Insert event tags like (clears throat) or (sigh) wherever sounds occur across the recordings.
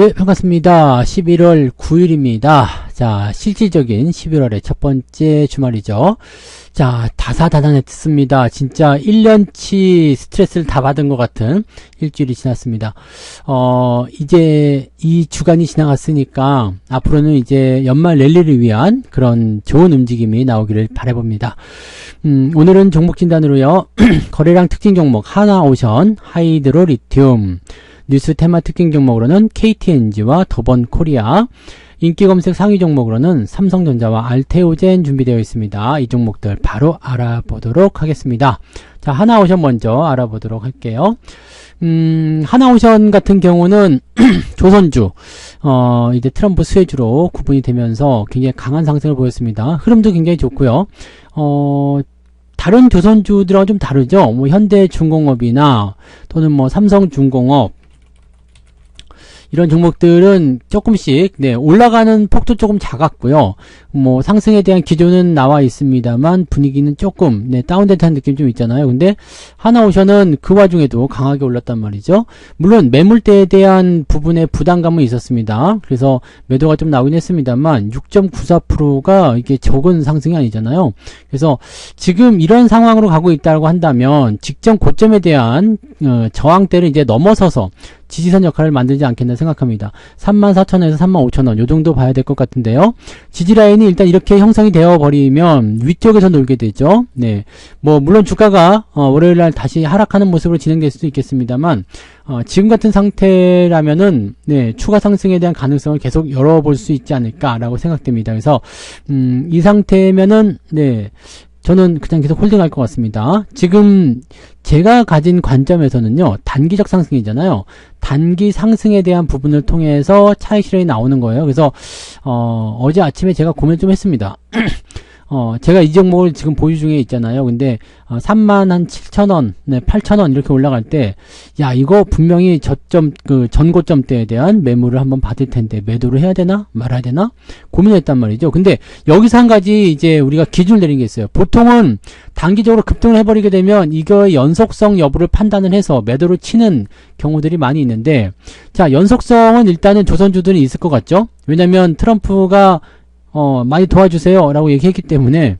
네, 반갑습니다. 11월 9일입니다. 자, 실질적인 11월의 첫 번째 주말이죠. 자, 다사다난했습니다. 진짜 1년치 스트레스를 다 받은 것 같은 일주일이 지났습니다. 어, 이제 이 주간이 지나갔으니까 앞으로는 이제 연말 랠리를 위한 그런 좋은 움직임이 나오기를 바라봅니다. 음, 오늘은 종목 진단으로요. (clears throat) 거래량 특징 종목 하나오션, 하이드로 리튬, 뉴스 테마 특징 종목으로는 KTNG와 더번 코리아, 인기 검색 상위 종목으로는 삼성전자와 알테오젠 준비되어 있습니다. 이 종목들 바로 알아보도록 하겠습니다. 자, 하나오션 먼저 알아보도록 할게요. 음, 하나오션 같은 경우는 (clears throat) 조선주, 어, 이제 트럼프 수혜주로 구분이 되면서 굉장히 강한 상승을 보였습니다. 흐름도 굉장히 좋고요. 어, 다른 조선주들하고 좀 다르죠. 뭐 현대중공업이나 또는 뭐 삼성중공업 이런 종목들은 조금씩 네, 올라가는 폭도 조금 작았고요. 뭐 상승에 대한 기조는 나와 있습니다만 분위기는 조금 네, 다운됐다는 느낌 좀 있잖아요. 근데 하나오션은 그 와중에도 강하게 올랐단 말이죠. 물론 매물대에 대한 부분의 부담감은 있었습니다. 그래서 매도가 좀 나오긴 했습니다만 6.94%가 이게 적은 상승이 아니잖아요. 그래서 지금 이런 상황으로 가고 있다고 한다면 직전 고점에 대한 어, 저항대를 이제 넘어서서 지지선 역할을 만들지 않겠나 생각합니다. 34,000원에서 35,000원 요 정도 봐야 될 것 같은데요. 지지 라인이 일단 이렇게 형성이 되어 버리면 위쪽에서 놀게 되죠. 네. 뭐 물론 주가가 어, 월요일 날 다시 하락하는 모습으로 진행될 수도 있겠습니다만 어, 지금 같은 상태라면은 네, 추가 상승에 대한 가능성을 계속 열어볼 수 있지 않을까라고 생각됩니다. 그래서 음, 이 상태면은 네, 저는 그냥 계속 홀딩할 것 같습니다. 지금 제가 가진 관점에서는요, 단기적 상승이잖아요. 단기 상승에 대한 부분을 통해서 차익 실현이 나오는 거예요. 그래서 어, 어제 아침에 제가 고민 좀 했습니다. (clears throat) 어, 제가 이 종목을 지금 보유 중에 있잖아요. 근데, 어, 3만 한 7천 원, 네, 8천 원 이렇게 올라갈 때, 야, 이거 분명히 저점, 그, 전고점 대에 대한 매물을 한번 받을 텐데, 매도를 해야 되나? 말아야 되나? 고민했단 말이죠. 근데, 여기서 한 가지 이제 우리가 기준을 내린 게 있어요. 보통은 단기적으로 급등을 해버리게 되면, 이거의 연속성 여부를 판단을 해서 매도를 치는 경우들이 많이 있는데, 자, 연속성은 일단은 조선주들이 있을 것 같죠? 왜냐면 트럼프가 어, 많이 도와주세요. 라고 얘기했기 때문에,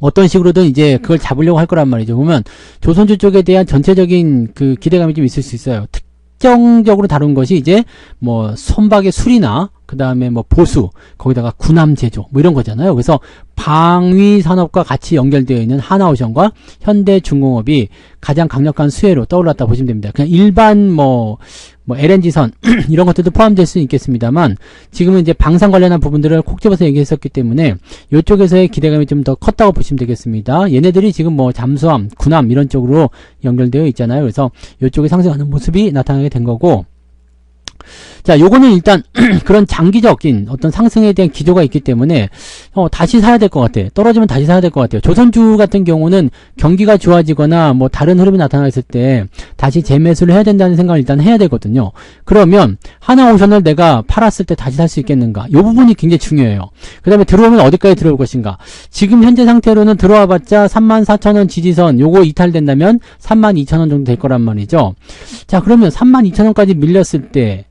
어떤 식으로든 이제 그걸 잡으려고 할 거란 말이죠. 보면, 조선주 쪽에 대한 전체적인 그 기대감이 좀 있을 수 있어요. 특정적으로 다룬 것이 이제, 뭐, 선박의 술이나, 그 다음에 뭐, 보수, 거기다가 군함 제조, 뭐 이런 거잖아요. 그래서, 방위 산업과 같이 연결되어 있는 하나오션과 현대중공업이 가장 강력한 수혜로 떠올랐다 보시면 됩니다. 그냥 일반 뭐, 뭐 LNG선 (clears throat) 이런 것들도 포함될 수는 있겠습니다만 지금은 이제 방산 관련한 부분들을 콕 집어서 얘기했었기 때문에 이쪽에서의 기대감이 좀 더 컸다고 보시면 되겠습니다. 얘네들이 지금 뭐 잠수함, 군함 이런 쪽으로 연결되어 있잖아요. 그래서 이쪽에 상승하는 모습이 나타나게 된 거고 자, 요거는 일단 (clears throat) 그런 장기적인 어떤 상승에 대한 기조가 있기 때문에 어, 다시 사야 될 것 같아요. 떨어지면 다시 사야 될 것 같아요. 조선주 같은 경우는 경기가 좋아지거나 뭐 다른 흐름이 나타났을 때 다시 재매수를 해야 된다는 생각을 일단 해야 되거든요. 그러면 하나오션을 내가 팔았을 때 다시 살 수 있겠는가? 요 부분이 굉장히 중요해요. 그 다음에 들어오면 어디까지 들어올 것인가? 지금 현재 상태로는 들어와 봤자 34,000원 지지선 요거 이탈된다면 32,000원 정도 될 거란 말이죠. 자, 그러면 32,000원까지 밀렸을 때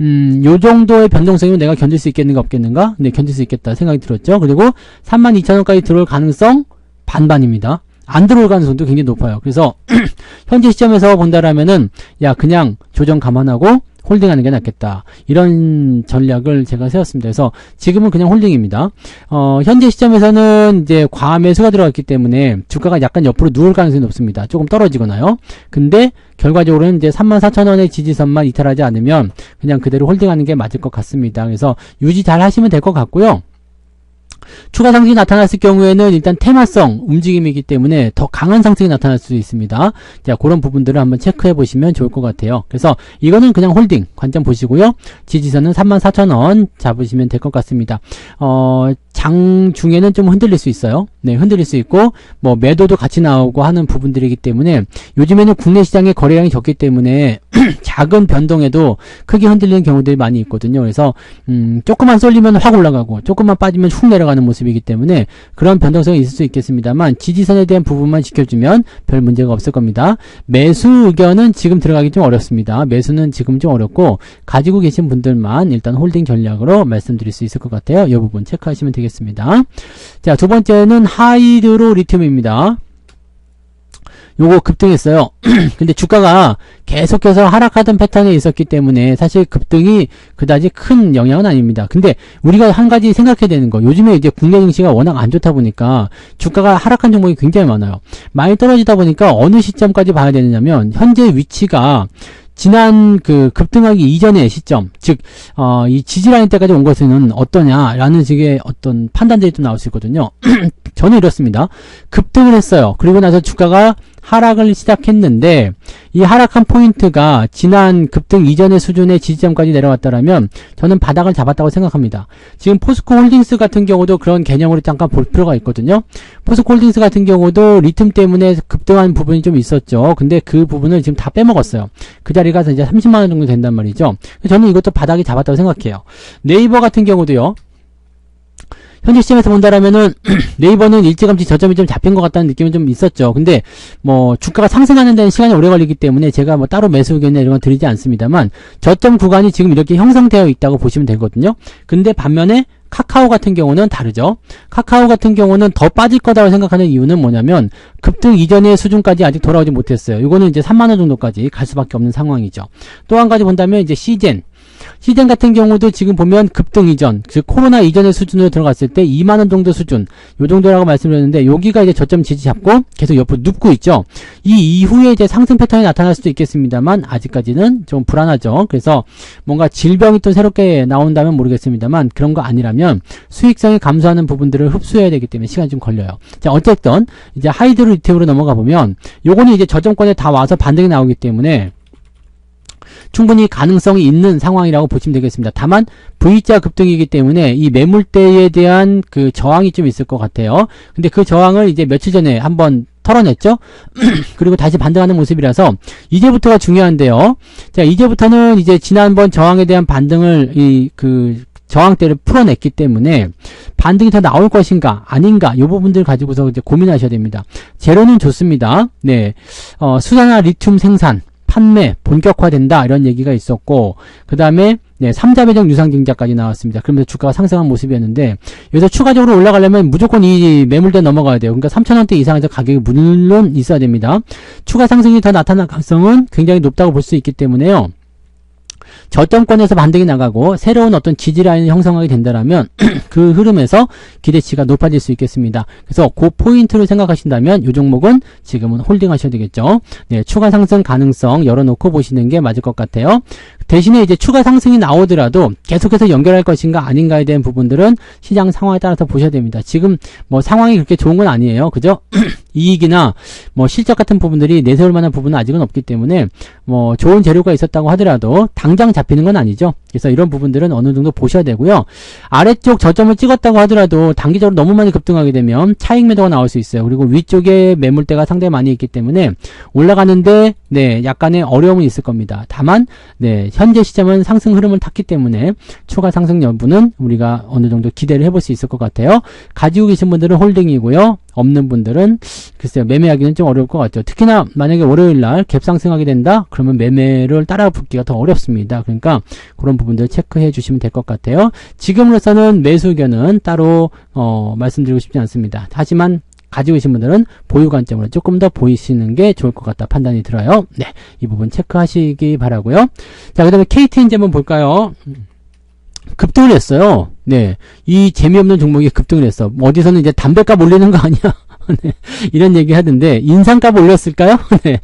음, 요 정도의 변동성이면 내가 견딜 수 있겠는가 없겠는가? 네, 견딜 수 있겠다 생각이 들었죠. 그리고 32,000원까지 들어올 가능성 반반입니다. 안 들어올 가능성도 굉장히 높아요. 그래서 (clears throat) 현재 시점에서 본다라면은 야 그냥 조정 감안하고 홀딩하는 게 낫겠다. 이런 전략을 제가 세웠습니다. 그래서 지금은 그냥 홀딩입니다. 어, 현재 시점에서는 이제 과매수가 들어갔기 때문에 주가가 약간 옆으로 누울 가능성이 높습니다. 조금 떨어지거나요. 근데 결과적으로는 이제 34,000원의 지지선만 이탈하지 않으면 그냥 그대로 홀딩하는 게 맞을 것 같습니다. 그래서 유지 잘 하시면 될 것 같고요. 추가 상승이 나타났을 경우에는 일단 테마성 움직임이기 때문에 더 강한 상승이 나타날 수 있습니다. 자, 그런 부분들을 한번 체크해 보시면 좋을 것 같아요. 그래서 이거는 그냥 홀딩 관점 보시고요. 지지선은 34,000원 잡으시면 될 것 같습니다. 어, 장 중에는 좀 흔들릴 수 있어요. 네, 흔들릴 수 있고 뭐 매도도 같이 나오고 하는 부분들이기 때문에 요즘에는 국내 시장의 거래량이 적기 때문에 (clears throat) 작은 변동에도 크게 흔들리는 경우들이 많이 있거든요. 그래서 음, 조금만 쏠리면 확 올라가고 조금만 빠지면 훅 내려가는 모습이기 때문에 그런 변동성이 있을 수 있겠습니다만 지지선에 대한 부분만 지켜주면 별 문제가 없을 겁니다. 매수 의견은 지금 들어가기 좀 어렵습니다. 매수는 지금 좀 어렵고 가지고 계신 분들만 일단 홀딩 전략으로 말씀드릴 수 있을 것 같아요. 이 부분 체크하시면 되겠습니다. 자, 두 번째는 하이드로 리튬입니다. 요거 급등했어요. (clears throat) 근데 주가가 계속해서 하락하던 패턴에 있었기 때문에 사실 급등이 그다지 큰 영향은 아닙니다. 근데 우리가 한 가지 생각해야 되는 거, 요즘에 이제 국내 증시가 워낙 안 좋다 보니까 주가가 하락한 종목이 굉장히 많아요. 많이 떨어지다 보니까 어느 시점까지 봐야 되느냐면 현재 위치가 지난 그 급등하기 이전의 시점, 즉, 어, 이 지지라인 때까지 온 것은 어떠냐라는 식의 어떤 판단들이 또 나올 수 있거든요. (clears throat) 저는 이렇습니다. 급등을 했어요. 그리고 나서 주가가 하락을 시작했는데 이 하락한 포인트가 지난 급등 이전의 수준의 지지점까지 내려왔다라면 저는 바닥을 잡았다고 생각합니다. 지금 포스코 홀딩스 같은 경우도 그런 개념으로 잠깐 볼 필요가 있거든요. 포스코 홀딩스 같은 경우도 리튬 때문에 급등한 부분이 좀 있었죠. 근데 그 부분을 지금 다 빼먹었어요. 그 자리가 이제 30만 원 정도 된단 말이죠. 저는 이것도 바닥이 잡았다고 생각해요. 네이버 같은 경우도요. 현재 시점에서 본다라면은 (clears throat) 네이버는 일찌감치 저점이 좀 잡힌 것 같다는 느낌은 좀 있었죠. 근데 뭐 주가가 상승하는 데는 시간이 오래 걸리기 때문에 제가 뭐 따로 매수 의견이나 이런 건 드리지 않습니다만 저점 구간이 지금 이렇게 형성되어 있다고 보시면 되거든요. 근데 반면에 카카오 같은 경우는 다르죠. 카카오 같은 경우는 더 빠질 거다고 생각하는 이유는 뭐냐면 급등 이전의 수준까지 아직 돌아오지 못했어요. 이거는 이제 3만 원 정도까지 갈 수밖에 없는 상황이죠. 또 한 가지 본다면 이제 시젠 시젠 같은 경우도 지금 보면 급등 이전, 즉 코로나 이전의 수준으로 들어갔을 때 2만 원 정도 수준, 요 정도라고 말씀드렸는데 여기가 이제 저점 지지 잡고 계속 옆으로 눕고 있죠. 이 이후에 이제 상승 패턴이 나타날 수도 있겠습니다만 아직까지는 좀 불안하죠. 그래서 뭔가 질병이 또 새롭게 나온다면 모르겠습니다만 그런 거 아니라면 수익성이 감소하는 부분들을 흡수해야 되기 때문에 시간이 좀 걸려요. 자, 어쨌든 이제 하이드로 리튬으로 넘어가 보면 요거는 이제 저점권에 다 와서 반등이 나오기 때문에 충분히 가능성이 있는 상황이라고 보시면 되겠습니다. 다만 V자 급등이기 때문에 이 매물대에 대한 그 저항이 좀 있을 것 같아요. 근데 그 저항을 이제 며칠 전에 한번 털어냈죠? (clears throat) 그리고 다시 반등하는 모습이라서 이제부터가 중요한데요. 자, 이제부터는 이제 지난번 저항에 대한 반등을 이 그 저항대를 풀어냈기 때문에 반등이 더 나올 것인가 아닌가 이 부분들 가지고서 이제 고민하셔야 됩니다. 재료는 좋습니다. 네, 어, 수산화 리튬 생산 판매 본격화된다 이런 얘기가 있었고 그 다음에 네, 3자 배정 유상증자까지 나왔습니다. 그러면서 주가가 상승한 모습이었는데 여기서 추가적으로 올라가려면 무조건 이 매물대 넘어가야 돼요. 그러니까 3천원대 이상에서 가격이 물론 있어야 됩니다. 추가 상승이 더 나타날 가능성은 굉장히 높다고 볼 수 있기 때문에요. 저점권에서 반등이 나가고 새로운 어떤 지지라인을 형성하게 된다면 (clears throat) 그 흐름에서 기대치가 높아질 수 있겠습니다. 그래서 그 포인트를 생각하신다면 이 종목은 지금은 홀딩 하셔야 되겠죠. 네, 추가 상승 가능성 열어놓고 보시는 게 맞을 것 같아요. 대신에 이제 추가 상승이 나오더라도 계속해서 연결할 것인가 아닌가에 대한 부분들은 시장 상황에 따라서 보셔야 됩니다. 지금 뭐 상황이 그렇게 좋은 건 아니에요. 그죠? (clears throat) 이익이나 뭐 실적 같은 부분들이 내세울 만한 부분은 아직은 없기 때문에 뭐 좋은 재료가 있었다고 하더라도 당장 잡히는 건 아니죠. 그래서 이런 부분들은 어느 정도 보셔야 되고요. 아래쪽 저점을 찍었다고 하더라도 단기적으로 너무 많이 급등하게 되면 차익 매도가 나올 수 있어요. 그리고 위쪽에 매물대가 상당히 많이 있기 때문에 올라가는데 네 약간의 어려움은 있을 겁니다. 다만 네 현재 시점은 상승 흐름을 탔기 때문에 추가 상승 여부는 우리가 어느 정도 기대를 해볼 수 있을 것 같아요. 가지고 계신 분들은 홀딩이고요. 없는 분들은 글쎄요 매매하기는 좀 어려울 것 같죠. 특히나 만약에 월요일날 갭 상승하게 된다 그러면 매매를 따라 붙기가 더 어렵습니다. 그러니까 그런 부분들 체크해 주시면 될 것 같아요. 지금으로서는 매수 의견은 따로 어, 말씀드리고 싶지 않습니다. 하지만 가지고 계신 분들은 보유 관점으로 조금 더 보이시는 게 좋을 것 같다 판단이 들어요. 네, 이 부분 체크하시기 바라고요. 자, 그 다음에 KTNG 한번 볼까요? 급등을 했어요. 네, 이 재미없는 종목이 급등을 했어. 어디서는 이제 담배값 올리는 거 아니야? (laughs) 네, 이런 얘기 하던데 인상값 올렸을까요? (laughs) 네.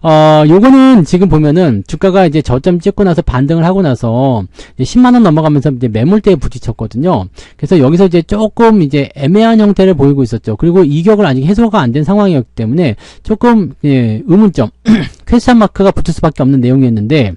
어, 요거는 지금 보면은 주가가 이제 저점 찍고 나서 반등을 하고 나서 10만 원 넘어가면서 이제 매물대에 부딪혔거든요. 그래서 여기서 이제 조금 이제 애매한 형태를 보이고 있었죠. 그리고 이격을 아직 해소가 안 된 상황이었기 때문에 조금, 예, 의문점, (clears throat) 퀘스천 마크가 붙을 수밖에 없는 내용이었는데,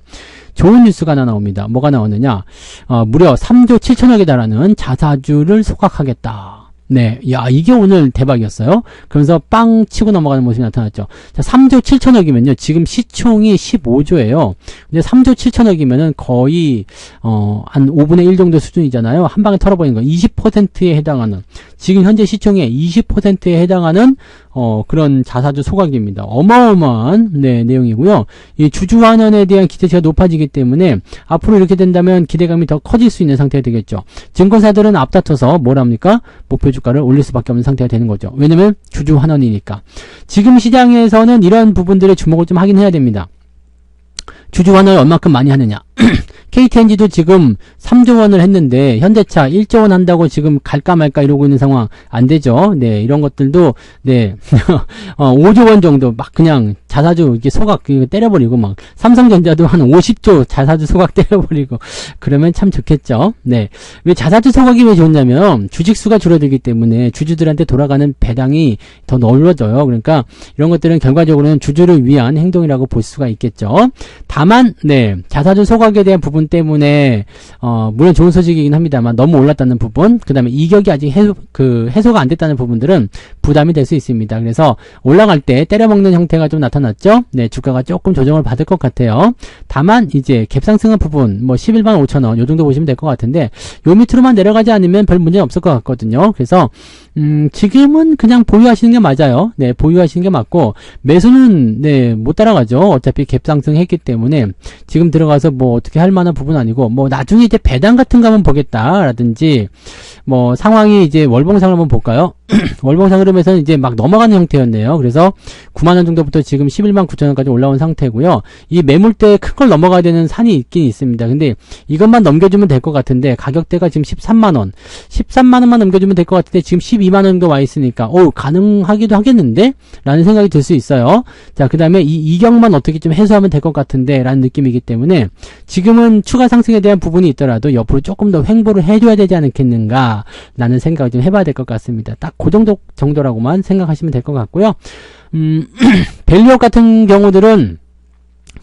좋은 뉴스가 하나 나옵니다. 뭐가 나오느냐? 어, 무려 3조 7천억에 달하는 자사주를 소각하겠다. 네, 야, 이게 오늘 대박이었어요. 그러면서 빵 치고 넘어가는 모습이 나타났죠. 자, 3조 7천억이면요. 지금 시총이 15조예요. 근데 3조 7천억이면은 거의, 어, 한 5분의 1 정도 수준이잖아요. 한 방에 털어버린 거. 20%에 해당하는, 지금 현재 시총의 20%에 해당하는, 어, 그런 자사주 소각입니다. 어마어마한, 네, 내용이고요. 이 주주환원에 대한 기대치가 높아지기 때문에 앞으로 이렇게 된다면 기대감이 더 커질 수 있는 상태가 되겠죠. 증권사들은 앞다퉈서 뭐랍니까? 목표 주가를 올릴 수밖에 없는 상태가 되는 거죠. 왜냐면 주주환원이니까. 지금 시장에서는 이런 부분들의 주목을 좀 하긴 해야 됩니다. 주주 환원을 얼마큼 많이 하느냐. (clears throat) KTNG도 지금 3조 원을 했는데 현대차 1조 원 한다고 지금 갈까 말까 이러고 있는 상황 안 되죠. 네, 이런 것들도 네. (laughs) 어, 5조 원 정도 막 그냥 자사주 이렇게 소각 때려버리고 막 삼성전자도 한 50조 자사주 소각 (laughs) 때려버리고 그러면 참 좋겠죠. 네. 왜 자사주 소각이 왜 좋냐면 주식수가 줄어들기 때문에 주주들한테 돌아가는 배당이 더 넓어져요. 그러니까 이런 것들은 결과적으로는 주주를 위한 행동이라고 볼 수가 있겠죠. 다만 네. 자사주 소각에 대한 부분 때문에 어, 물론 좋은 소식이긴 합니다만 너무 올랐다는 부분, 그 다음에 이격이 아직 해소 그 해소가 안 됐다는 부분들은 부담이 될 수 있습니다. 그래서 올라갈 때 때려먹는 형태가 좀 나타났죠. 네, 주가가 조금 조정을 받을 것 같아요. 다만 이제 갭상승한 부분 뭐 11만 5천 원, 요 정도 보시면 될 것 같은데 요 밑으로만 내려가지 않으면 별 문제 없을 것 같거든요. 그래서 음, 지금은 그냥 보유하시는 게 맞아요. 네, 보유하시는 게 맞고 매수는 네, 못 따라가죠. 어차피 갭상승 했기 때문에 지금 들어가서 뭐 어떻게 할 만한 부분 아니고 뭐 나중에 이제 배당 같은 거 한번 보겠다라든지 뭐 상황이 이제 월봉상을 한번 볼까요? (clears throat) 월봉상 흐름에서는 이제 막 넘어가는 형태였네요. 그래서 9만원 정도부터 지금 11만 9천원까지 올라온 상태고요. 이 매물대 큰 걸 넘어가야 되는 산이 있긴 있습니다. 근데 이것만 넘겨주면 될 것 같은데 가격대가 지금 13만원 13만원만 넘겨주면 될 것 같은데 지금 12만원 정도 와 있으니까 오 가능하기도 하겠는데? 라는 생각이 들 수 있어요. 자 그 다음에 이 이격만 어떻게 좀 해소하면 될 것 같은데 라는 느낌이기 때문에 지금은 추가 상승에 대한 부분이 있더라도 옆으로 조금 더 횡보를 해줘야 되지 않겠는가 라는 생각을 좀 해봐야 될 것 같습니다. 딱그 정도 정도라고만 생각하시면 될 것 같고요. 음, (clears throat) 밸류업 같은 경우들은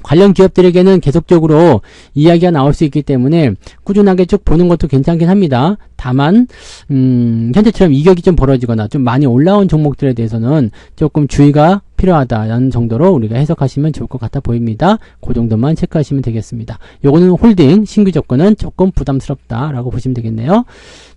관련 기업들에게는 계속적으로 이야기가 나올 수 있기 때문에 꾸준하게 쭉 보는 것도 괜찮긴 합니다. 다만 음, 현재처럼 이격이 좀 벌어지거나 좀 많이 올라온 종목들에 대해서는 조금 주의가 필요하다는 정도로 우리가 해석하시면 좋을 것 같아 보입니다. 그 정도만 체크하시면 되겠습니다. 요거는 홀딩 신규 조건은 조금 부담스럽다라고 보시면 되겠네요.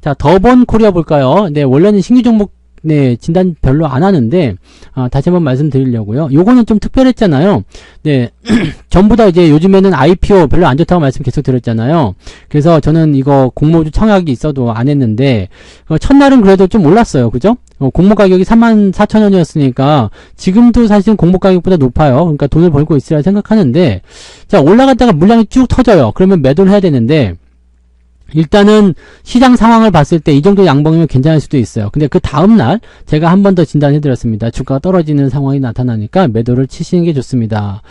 자, 더본 코리아 볼까요? 네, 원래는 신규 종목 네, 진단 별로 안 하는데, 아, 다시 한번 말씀드리려고요. 요거는 좀 특별했잖아요. 네, (clears throat) 전부 다 이제 요즘에는 IPO 별로 안 좋다고 말씀 계속 드렸잖아요. 그래서 저는 이거 공모주 청약이 있어도 안 했는데, 어, 첫날은 그래도 좀 올랐어요. 그죠? 어, 공모 가격이 3만 4천 원이었으니까, 지금도 사실 공모 가격보다 높아요. 그러니까 돈을 벌고 있으라 생각하는데, 자, 올라갔다가 물량이 쭉 터져요. 그러면 매도를 해야 되는데, 일단은 시장 상황을 봤을 때 이 정도 양봉이면 괜찮을 수도 있어요. 근데 그 다음날 제가 한 번 더 진단해드렸습니다. 주가가 떨어지는 상황이 나타나니까 매도를 치시는 게 좋습니다.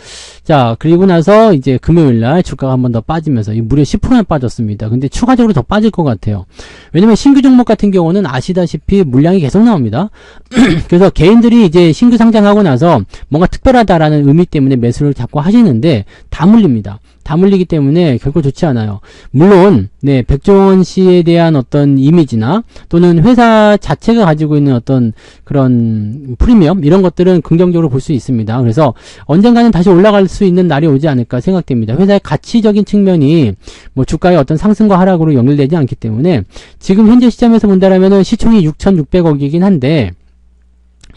자 그리고 나서 이제 금요일날 주가가 한 번 더 빠지면서 무려 10%나 빠졌습니다. 근데 추가적으로 더 빠질 것 같아요. 왜냐면 신규 종목 같은 경우는 아시다시피 물량이 계속 나옵니다. (clears throat) 그래서 개인들이 이제 신규 상장하고 나서 뭔가 특별하다라는 의미 때문에 매수를 자꾸 하시는데 다 물립니다. 다 물리기 때문에 결코 좋지 않아요. 물론 네 백종원 씨에 대한 어떤 이미지나 또는 회사 자체가 가지고 있는 어떤 그런 프리미엄 이런 것들은 긍정적으로 볼 수 있습니다. 그래서 언젠가는 다시 올라갈 수 있는 날이 오지 않을까 생각됩니다. 회사의 가치적인 측면이 뭐 주가의 어떤 상승과 하락으로 연결되지 않기 때문에 지금 현재 시점에서 본다라면은 시총이 6,600억이긴 한데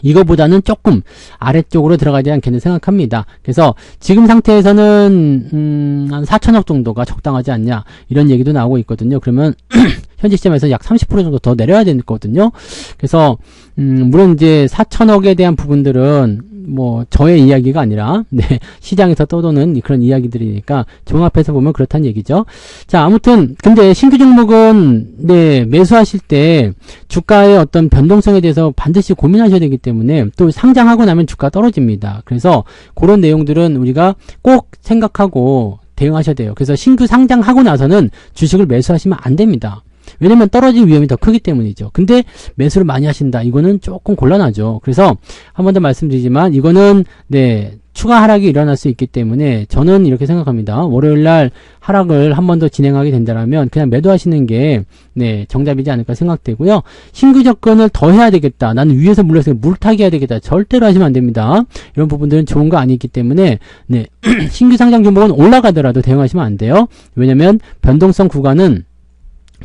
이거보다는 조금 아래쪽으로 들어가지 않겠는 생각합니다. 그래서 지금 상태에서는 음, 한 4천억 정도가 적당하지 않냐 이런 얘기도 나오고 있거든요. 그러면 (clears throat) 현재 시점에서 약 30% 정도 더 내려야 되거든요. 그래서 음, 물론 이제 4천억에 대한 부분들은 뭐 저의 이야기가 아니라 (laughs) 네, 시장에서 떠도는 그런 이야기들이니까 종합해서 보면 그렇다는 얘기죠. 자, 아무튼 근데 신규 종목은 네, 매수하실 때 주가의 어떤 변동성에 대해서 반드시 고민하셔야 되기 때문에 또 상장하고 나면 주가 떨어집니다. 그래서 그런 내용들은 우리가 꼭 생각하고 대응하셔야 돼요. 그래서 신규 상장하고 나서는 주식을 매수하시면 안 됩니다. 왜냐면 떨어질 위험이 더 크기 때문이죠. 근데 매수를 많이 하신다. 이거는 조금 곤란하죠. 그래서 한 번 더 말씀드리지만 이거는 네 추가 하락이 일어날 수 있기 때문에 저는 이렇게 생각합니다. 월요일 날 하락을 한 번 더 진행하게 된다면 그냥 매도하시는 게 네, 정답이지 않을까 생각되고요. 신규 접근을 더 해야 되겠다. 나는 위에서 물러서 물타기 해야 되겠다. 절대로 하시면 안 됩니다. 이런 부분들은 좋은 거 아니기 때문에 네, (clears throat) 신규 상장 종목은 올라가더라도 대응하시면 안 돼요. 왜냐면 변동성 구간은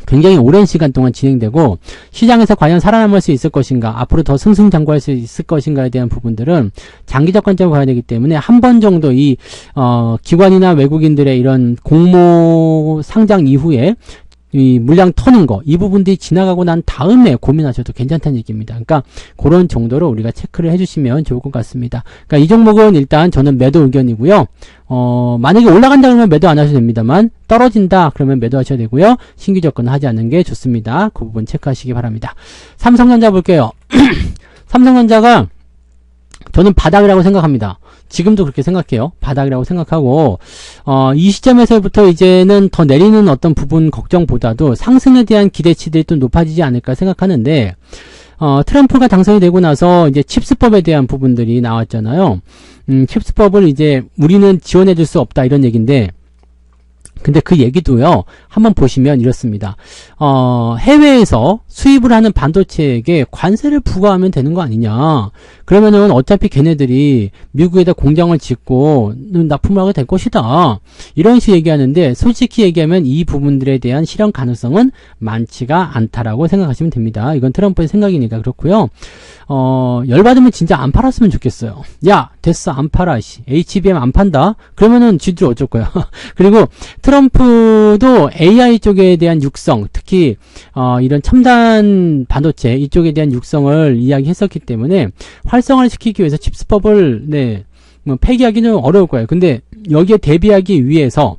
굉장히 오랜 시간 동안 진행되고 시장에서 과연 살아남을 수 있을 것인가 앞으로 더 승승장구할 수 있을 것인가에 대한 부분들은 장기적 관점을 봐야 되기 때문에 한 번 정도 이 어, 기관이나 외국인들의 이런 공모 상장 이후에 이 물량 터는 거, 이 부분들이 지나가고 난 다음에 고민하셔도 괜찮다는 얘기입니다. 그러니까 그런 정도로 우리가 체크를 해주시면 좋을 것 같습니다. 그러니까 이 종목은 일단 저는 매도 의견이고요. 어, 만약에 올라간다 그러면 매도 안 하셔도 됩니다만 떨어진다 그러면 매도하셔야 되고요. 신규 접근은 하지 않는 게 좋습니다. 그 부분 체크하시기 바랍니다. 삼성전자 볼게요. (clears throat) 삼성전자가 저는 바닥이라고 생각합니다. 지금도 그렇게 생각해요. 바닥이라고 생각하고 어, 이 시점에서부터 이제는 더 내리는 어떤 부분 걱정보다도 상승에 대한 기대치들이 좀 높아지지 않을까 생각하는데 어, 트럼프가 당선이 되고 나서 이제 칩스법에 대한 부분들이 나왔잖아요. 음, 칩스법을 이제 우리는 지원해 줄 수 없다 이런 얘기인데 근데 그 얘기도요, 한번 보시면 이렇습니다. 어, 해외에서 수입을 하는 반도체에게 관세를 부과하면 되는 거 아니냐. 그러면은 어차피 걔네들이 미국에다 공장을 짓고 납품을 하게 될 것이다. 이런 식으로 얘기하는데, 솔직히 얘기하면 이 부분들에 대한 실현 가능성은 많지가 않다라고 생각하시면 됩니다. 이건 트럼프의 생각이니까 그렇고요. 어, 열받으면 진짜 안 팔았으면 좋겠어요. 야, 됐어, 안 팔아, 씨. HBM 안 판다? 그러면은 쥐들 어쩔 거야. (laughs) 그리고 트럼프 도 AI 쪽에 대한 육성, 특히, 어, 이런 첨단 반도체, 이쪽에 대한 육성을 이야기했었기 때문에 활성화를 시키기 위해서 칩스법을, 네, 뭐 폐기하기는 어려울 거예요. 근데 여기에 대비하기 위해서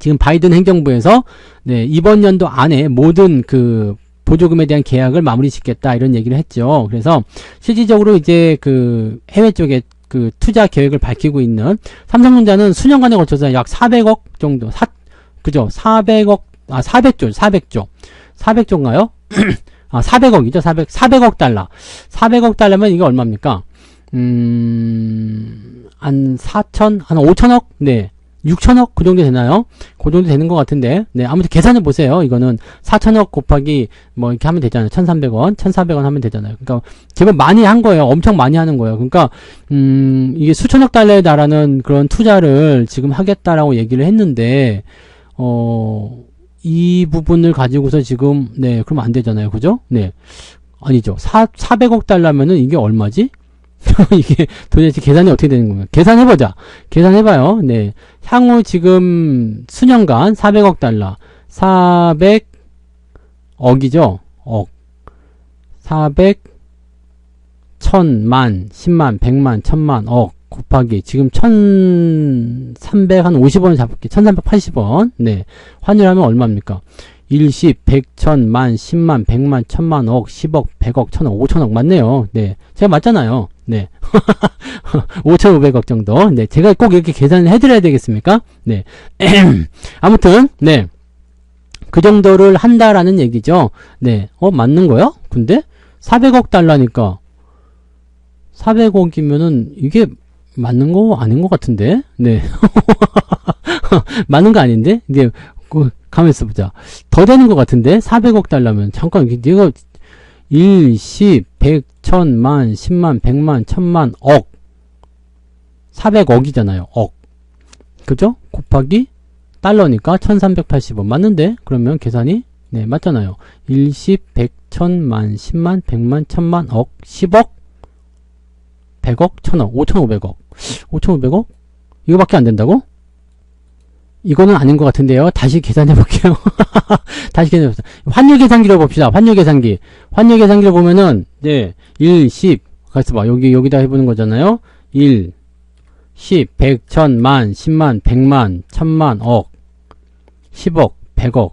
지금 바이든 행정부에서 네, 이번 연도 안에 모든 그 보조금에 대한 계약을 마무리 짓겠다 이런 얘기를 했죠. 그래서 실질적으로 이제 그 해외 쪽에 그 투자 계획을 밝히고 있는 삼성전자는 수년간에 걸쳐서 약 400억 정도 사 그죠? 400억 아 400조 400조 400조인가요? 아 400억이죠. 400 400억 달러. 400억 달러면 이게 얼마입니까? 음, 한 4천, 한 5천억? 네. 6천억 그 정도 되나요? 그 정도 되는 것 같은데. 네 아무튼 계산해 보세요. 이거는 4천억 곱하기 뭐 이렇게 하면 되잖아요. 1300원 1400원 하면 되잖아요. 그러니까 제법 많이 한 거예요. 엄청 많이 하는 거예요. 그러니까 음 이게 수천억 달러에 달하는 그런 투자를 지금 하겠다라고 얘기를 했는데 어 이 부분을 가지고서 지금 네 그러면 안 되잖아요. 그죠? 네. 아니죠. 4, 400억 달러면은 이게 얼마지? (laughs) 이게 도대체 계산이 어떻게 되는 건가요? 계산해보자. 계산해봐요. 네. 향후 지금 수년간 400억 달러. 400억이죠? 억. 400, 1000만, 10만, 100만, 1000만, 억. 곱하기 지금 1300, 한 50원 잡을게. 1380원. 네. 환율하면 얼마입니까? 일십, 백, 천, 만, 십만, 백만, 천만, 억, 십억, 백억, 천억, 오천억 맞네요. 네. 제가 맞잖아요. 네. (laughs) 5,500억 정도. 네. 제가 꼭 이렇게 계산을 해드려야 되겠습니까? 네. (clears throat) 아무튼, 네. 그 정도를 한다라는 얘기죠. 네. 어, 맞는 거야? 근데? 400억 달러니까. 400억이면은, 이게 맞는 거 아닌 것 같은데? 네. (laughs) 맞는 거 아닌데? 이제, 그, 가만 있어 보자. 더 되는 것 같은데? 400억 달러면. 잠깐, 내가 1, 10, 100, 1000, 만, 10만, 100만, 1000만, 억. 400억이잖아요. 억. 그죠? 곱하기 달러니까 1380원. 맞는데? 그러면 계산이? 네, 맞잖아요. 1, 10, 100, 1000, 만, 10만, 100만, 1000만, 억, 10억, 100억, 1000억, 5500억. 5500억? 이거밖에 안 된다고? 이거는 아닌 것 같은데요. 다시 계산해 볼게요. (laughs) 다시 계산해 봅시다. 환율 계산기로 봅시다. 환율 계산기. 환율 계산기를 보면은, 네, 1, 10. 가서 봐. 여기, 여기다 해보는 거잖아요. 1, 10, 100, 1000, 만, 10만, 100만, 1000만, 억, 10억, 100억,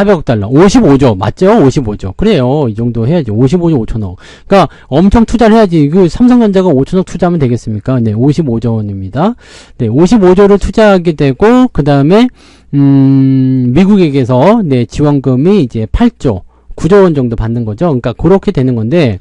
400억 달러. 55조. 맞죠? 55조. 그래요. 이 정도 해야지. 55조 5천억. 그러니까 엄청 투자를 해야지. 그 삼성전자가 5천억 투자하면 되겠습니까? 네, 55조 원입니다. 네, 55조를 투자하게 되고 그 다음에 음, 미국에게서 네, 지원금이 이제 8조 9조 원 정도 받는 거죠. 그러니까 그렇게 되는 건데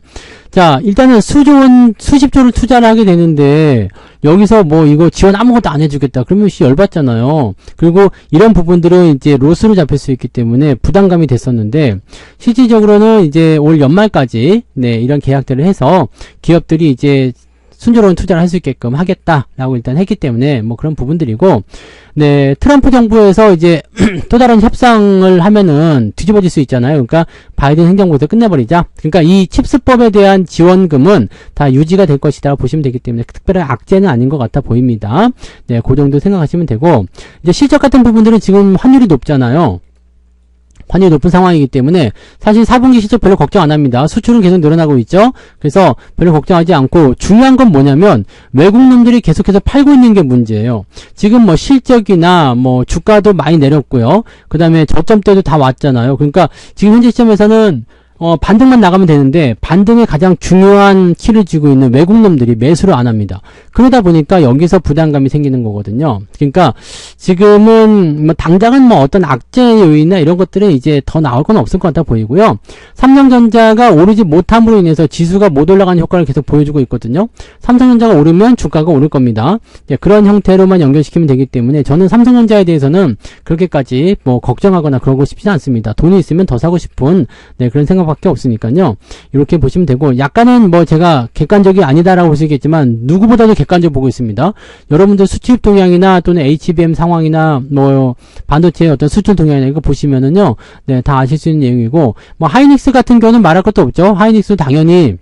자, 일단은 수조 원, 수십조를 투자를 하게 되는데, 여기서 뭐 이거 지원 아무것도 안 해주겠다. 그러면 씨 열받잖아요. 그리고 이런 부분들은 이제 로스로 잡힐 수 있기 때문에 부담감이 됐었는데, 실질적으로는 이제 올 연말까지, 네, 이런 계약들을 해서 기업들이 이제 순조로운 투자를 할 수 있게끔 하겠다라고 일단 했기 때문에 뭐 그런 부분들이고 네 트럼프 정부에서 이제 (clears throat) 또 다른 협상을 하면은 뒤집어질 수 있잖아요. 그러니까 바이든 행정부에서 끝내버리자. 그러니까 이 칩스법에 대한 지원금은 다 유지가 될 것이다 보시면 되기 때문에 특별한 악재는 아닌 것 같아 보입니다. 네 그 정도 생각하시면 되고 이제 실적 같은 부분들은 지금 환율이 높잖아요 환율이 높은 상황이기 때문에 사실 4분기 실적 별로 걱정 안 합니다. 수출은 계속 늘어나고 있죠. 그래서 별로 걱정하지 않고 중요한 건 뭐냐면 외국 놈들이 계속해서 팔고 있는 게 문제예요. 지금 뭐 실적이나 뭐 주가도 많이 내렸고요. 그 다음에 저점대도 다 왔잖아요. 그러니까 지금 현재 시점에서는 어, 반등만 나가면 되는데 반등에 가장 중요한 키를 쥐고 있는 외국 놈들이 매수를 안 합니다. 그러다 보니까 여기서 부담감이 생기는 거거든요. 그러니까 지금은 뭐 당장은 뭐 어떤 악재 요인이나 이런 것들은 이제 더 나올 건 없을 것 같아 보이고요. 삼성전자가 오르지 못함으로 인해서 지수가 못 올라가는 효과를 계속 보여주고 있거든요. 삼성전자가 오르면 주가가 오를 겁니다. 예, 그런 형태로만 연결시키면 되기 때문에 저는 삼성전자에 대해서는 그렇게까지 뭐 걱정하거나 그러고 싶지 않습니다. 돈이 있으면 더 사고 싶은 네, 그런 생각 밖에 없으니까요. 이렇게 보시면 되고 약간은 뭐 제가 객관적이 아니다라고 보시겠지만 누구보다도 객관적으로 보고 있습니다. 여러분들 수출 동향이나 또는 HBM 상황이나 뭐 반도체의 어떤 수출 동향이나 이거 보시면은요. 네, 다 아실 수 있는 내용이고 뭐 하이닉스 같은 경우는 말할 것도 없죠. 하이닉스 당연히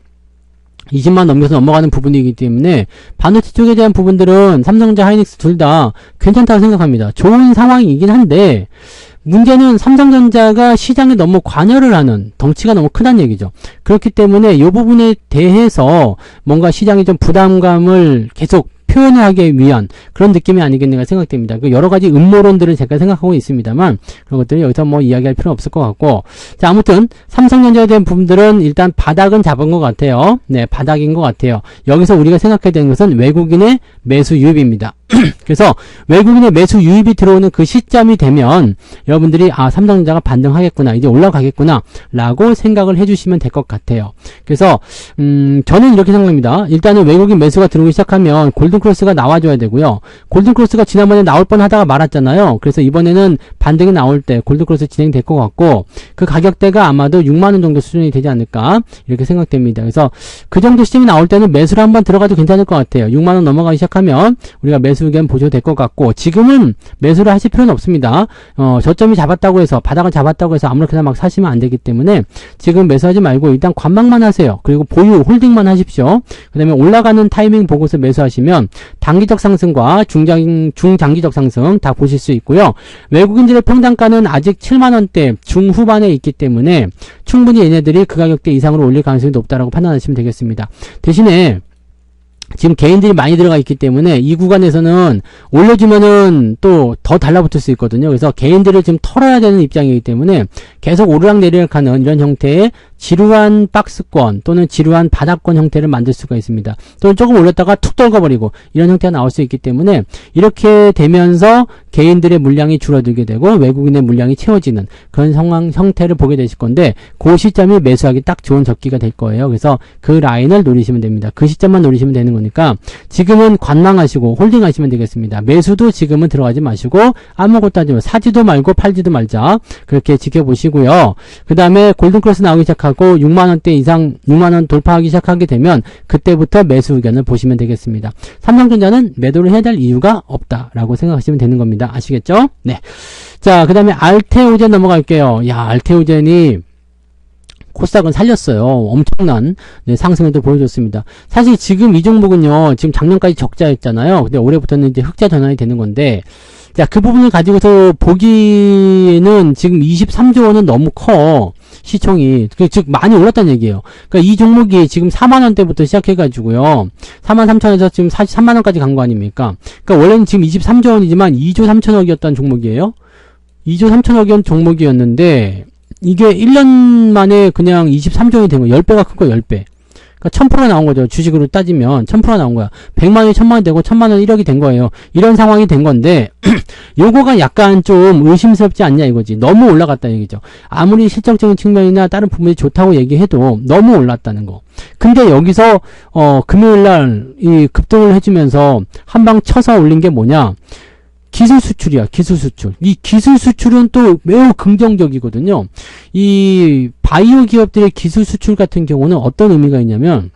20만 넘겨서 넘어가는 부분이기 때문에 반도체 쪽에 대한 부분들은 삼성전자 하이닉스 둘 다 괜찮다고 생각합니다. 좋은 상황이긴 한데 문제는 삼성전자가 시장에 너무 관여를 하는 덩치가 너무 크다는 얘기죠. 그렇기 때문에 이 부분에 대해서 뭔가 시장이 좀 부담감을 계속 표현하기 위한 그런 느낌이 아니겠는가 생각됩니다. 그 여러 가지 음모론들을 제가 생각하고 있습니다만 그런 것들을 여기서 뭐 이야기할 필요는 없을 것 같고 자 아무튼 삼성전자에 대한 부분들은 일단 바닥은 잡은 것 같아요. 네 바닥인 것 같아야 여기서 우리가 생각해야 되는 것은 외국인의 매수 유입입니다. (clears throat) 그래서 외국인의 매수 유입이 들어오는 그 시점이 되면 여러분들이 아 삼성전자가 반등하겠구나 이제 올라가겠구나 라고 생각을 해주시면 될 것 같아요. 그래서 음 저는 이렇게 생각합니다. 일단은 외국인 매수가 들어오기 시작하면 골든크로스가 나와줘야 되고요. 골든크로스가 지난번에 나올 뻔 하다가 말았잖아요. 그래서 이번에는 반등이 나올 때 골든크로스 진행될 것 같고 그 가격대가 아마도 6만원 정도 수준이 되지 않을까 이렇게 생각됩니다. 그래서 그 정도 시점이 나올 때는 매수를 한번 들어가도 괜찮을 것 같아요. 6만원 넘어가기 시작하면 우리가 매수 의견 보셔도 될것 같고 지금은 매수를 하실 필요는 없습니다. 어, 저점이 잡았다고 해서 바닥을 잡았다고 해서 아무렇게나 막 사시면 안 되기 때문에 지금 매수하지 말고 일단 관망만 하세요. 그리고 보유 홀딩만 하십시오. 그 다음에 올라가는 타이밍 보고서 매수하시면 단기적 상승과 중장, 중장기적 상승 다 보실 수 있고요. 외국인들의 평단가는 아직 7만원대 중후반에 있기 때문에 충분히 얘네들이 그 가격대 이상으로 올릴 가능성이 높다라고 판단하시면 되겠습니다. 대신에 지금 개인들이 많이 들어가 있기 때문에 이 구간에서는 올려주면은 또 더 달라붙을 수 있거든요. 그래서 개인들을 좀 털어야 되는 입장이기 때문에 계속 오르락내리락 하는 이런 형태의 지루한 박스권 또는 지루한 바닥권 형태를 만들 수가 있습니다. 또는 조금 올렸다가 툭 떨궈버리고 이런 형태가 나올 수 있기 때문에 이렇게 되면서 개인들의 물량이 줄어들게 되고 외국인의 물량이 채워지는 그런 상황 형태를 보게 되실 건데 그 시점이 매수하기 딱 좋은 적기가 될 거예요. 그래서 그 라인을 노리시면 됩니다. 그 시점만 노리시면 되는 거니까 지금은 관망하시고 홀딩하시면 되겠습니다. 매수도 지금은 들어가지 마시고 아무것도 하지 마 사지도 말고 팔지도 말자 그렇게 지켜보시고요. 그 다음에 골든크로스 나오기 시작하고 6만원대 이상 6만원 돌파하기 시작하게 되면 그때부터 매수 의견을 보시면 되겠습니다. 삼성전자는 매도를 해야 될 이유가 없다라고 생각하시면 되는 겁니다. 아시겠죠? 네. 자, 그 다음에 알테오젠 넘어갈게요. 야, 알테오젠이 코스닥은 살렸어요. 엄청난 네, 상승을 또 보여줬습니다. 사실 지금 이 종목은요, 지금 작년까지 적자였잖아요. 근데 올해부터는 이제 흑자 전환이 되는 건데, 자, 그 부분을 가지고서 보기에는 지금 23조 원은 너무 커. 시총이. 그, 즉, 많이 올랐다는 얘기예요. 그러니까 이 종목이 지금 4만 원대부터 시작해가지고요. 4만 3천에서 지금 43만 원까지 간 거 아닙니까? 그러니까 원래는 지금 23조 원이지만 2조 3천억이었던 종목이에요. 2조 3천억이었던 종목이었는데, 이게 1년 만에 그냥 23조 원이 된 거예요. 10배가 큰 거예요, 10배. 그러니까 1000%가 나온 거죠. 주식으로 따지면 1000%가 나온 거야. 100만 원이 1000만 원 되고 1000만 원 1억이 된 거예요. 이런 상황이 된 건데 (clears throat) 요거가 약간 좀 의심스럽지 않냐 이거지. 너무 올라갔다 얘기죠. 아무리 실적적인 측면이나 다른 부분이 좋다고 얘기해도 너무 올랐다는 거. 근데 여기서 어 금요일 날 이 급등을 해 주면서 한 방 쳐서 올린 게 뭐냐? 기술 수출이야, 기술 수출. 이 기술 수출은 또 매우 긍정적이거든요. 이 바이오 기업들의 기술 수출 같은 경우는 어떤 의미가 있냐면,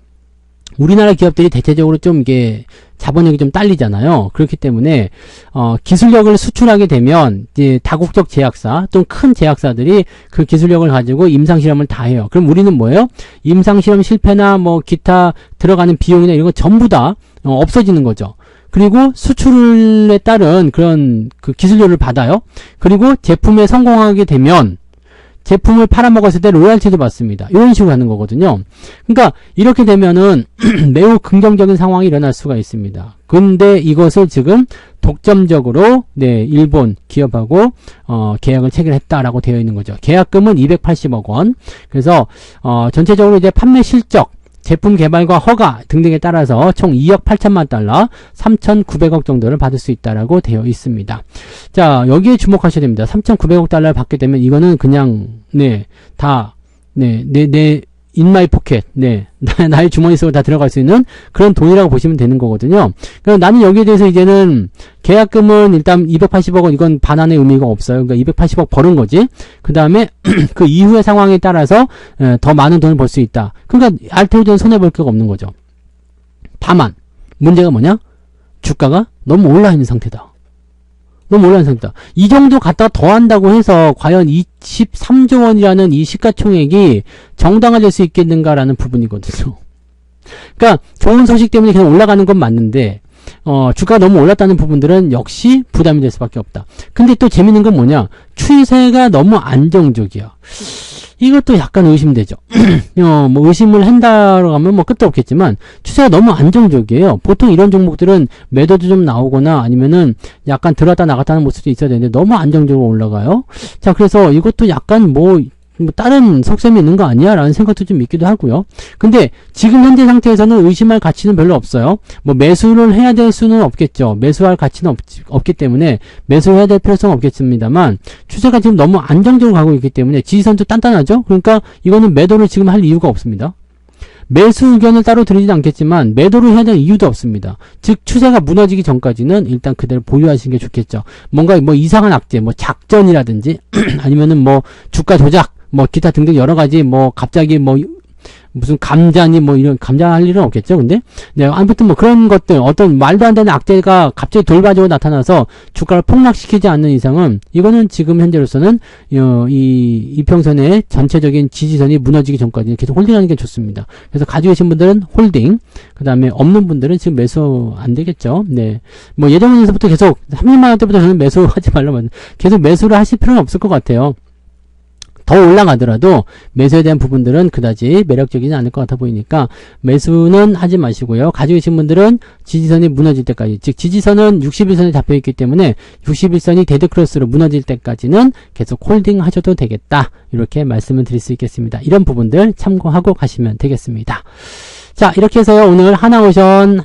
우리나라 기업들이 대체적으로 좀 이게 자본력이 좀 딸리잖아요. 그렇기 때문에 어, 기술력을 수출하게 되면 이제 다국적 제약사 또는 큰 제약사들이 그 기술력을 가지고 임상 실험을 다 해요. 그럼 우리는 뭐예요? 임상 실험 실패나 뭐 기타 들어가는 비용이나 이런 거 전부 다 어, 없어지는 거죠. 그리고 수출에 따른 그런 그 기술료를 받아요. 그리고 제품에 성공하게 되면 제품을 팔아먹었을 때 로얄티도 받습니다. 이런 식으로 하는 거거든요. 그러니까 이렇게 되면은 (clears throat) 매우 긍정적인 상황이 일어날 수가 있습니다. 근데 이것을 지금 독점적으로 네 일본 기업하고 어, 계약을 체결했다라고 되어 있는 거죠. 계약금은 280억 원. 그래서 어, 전체적으로 이제 판매 실적 제품 개발과 허가 등등에 따라서 총 2억 8천만 달러, 3,900억 정도를 받을 수 있다라고 되어 있습니다. 자, 여기에 주목하셔야 됩니다. 3,900억 달러를 받게 되면 이거는 그냥 네, 다 네, 내, 내, 인마이 포켓, 네, (laughs) 나- 나의 주머니 속으로 다 들어갈 수 있는 그런 돈이라고 보시면 되는 거거든요. 그러니까 나는 여기에 대해서 이제는 계약금은 일단 280억 원, 이건 반환의 의미가 없어요. 그러니까 280억 버는 거지. 그 다음에 (clears throat) 그 이후의 상황에 따라서 에, 더 많은 돈을 벌 수 있다. 그러니까 알테오제는 손해 볼 게가 없는 거죠. 다만, 문제가 뭐냐? 주가가 너무 올라 있는 상태다. 너무 있는 상태다. 이 정도 갖다 더 한다고 해서 과연 23조 원이라는 이 시가총액이 정당화될 수 있겠는가라는 부분이거든요. 그러니까 좋은 소식 때문에 그냥 올라가는 건 맞는데 어, 주가가 너무 올랐다는 부분들은 역시 부담이 될 수밖에 없다. 근데 또 재밌는 건 뭐냐? 추세가 너무 안정적이야. 이것도 약간 의심되죠. (clears throat) 어, 뭐 의심을 한다고 하면 뭐 끝도 없겠지만 추세가 너무 안정적이에요. 보통 이런 종목들은 매도도 좀 나오거나 아니면은 약간 들었다 나갔다 하는 모습도 있어야 되는데 너무 안정적으로 올라가요. 자, 그래서 이것도 약간 뭐, 뭐 다른 속셈이 있는 거 아니야? 라는 생각도 좀 있기도 하고요. 근데 지금 현재 상태에서는 의심할 가치는 별로 없어요. 뭐 매수를 해야 될 수는 없겠죠. 매수할 가치는 없, 기 때문에 매수해야 될 필요성은 없겠습니다만 추세가 지금 너무 안정적으로 가고 있기 때문에 지지선도 단단하죠. 그러니까 이거는 매도를 지금 할 이유가 없습니다. 매수 의견을 따로 드리진 않겠지만 매도를 해야 될 이유도 없습니다. 즉 추세가 무너지기 전까지는 일단 그대로 보유하시는 게 좋겠죠. 뭔가 뭐 이상한 악재, 뭐 작전이라든지 (clears throat) 아니면은 뭐 주가 조작, 뭐 기타 등등 여러 가지 뭐 갑자기 뭐 무슨 감자니 뭐 이런 감자 할 일은 없겠죠. 근데 네 아무튼 뭐 그런 것들 어떤 말도 안 되는 악재가 갑자기 돌발적으로 나타나서 주가를 폭락시키지 않는 이상은 이거는 지금 현재로서는 어, 이 이평선의 전체적인 지지선이 무너지기 전까지는 계속 홀딩하는 게 좋습니다. 그래서 가지고 계신 분들은 홀딩, 그 다음에 없는 분들은 지금 매수 안 되겠죠. 네, 뭐 예전에서부터 계속 300만 원대부터 저는 매수하지 말라고 계속 매수를 하실 필요는 없을 것 같아요. 더 올라가더라도 매수에 대한 부분들은 그다지 매력적이지 않을 것 같아 보이니까 매수는 하지 마시고요. 가지고 계신 분들은 지지선이 무너질 때까지, 즉 지지선은 61선에 잡혀 있기 때문에 61선이 데드크로스로 무너질 때까지는 계속 홀딩 하셔도 되겠다. 이렇게 말씀을 드릴 수 있겠습니다. 이런 부분들 참고하고 가시면 되겠습니다. 자, 이렇게 해서요. 오늘 하나오션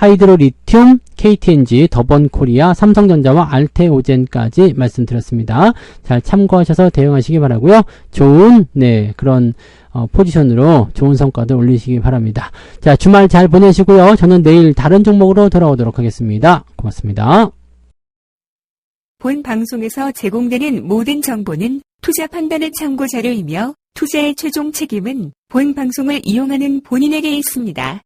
하이드로 리튬, KTNG, 더번코리아, 삼성전자와 알테오젠까지 말씀드렸습니다. 잘 참고하셔서 대응하시기 바라고요. 좋은 네 그런 어, 포지션으로 좋은 성과들 올리시기 바랍니다. 자 주말 잘 보내시고요. 저는 내일 다른 종목으로 돌아오도록 하겠습니다. 고맙습니다. 본 방송에서 제공되는 모든 정보는 투자 판단의 참고 자료이며 투자의 최종 책임은 본 방송을 이용하는 본인에게 있습니다.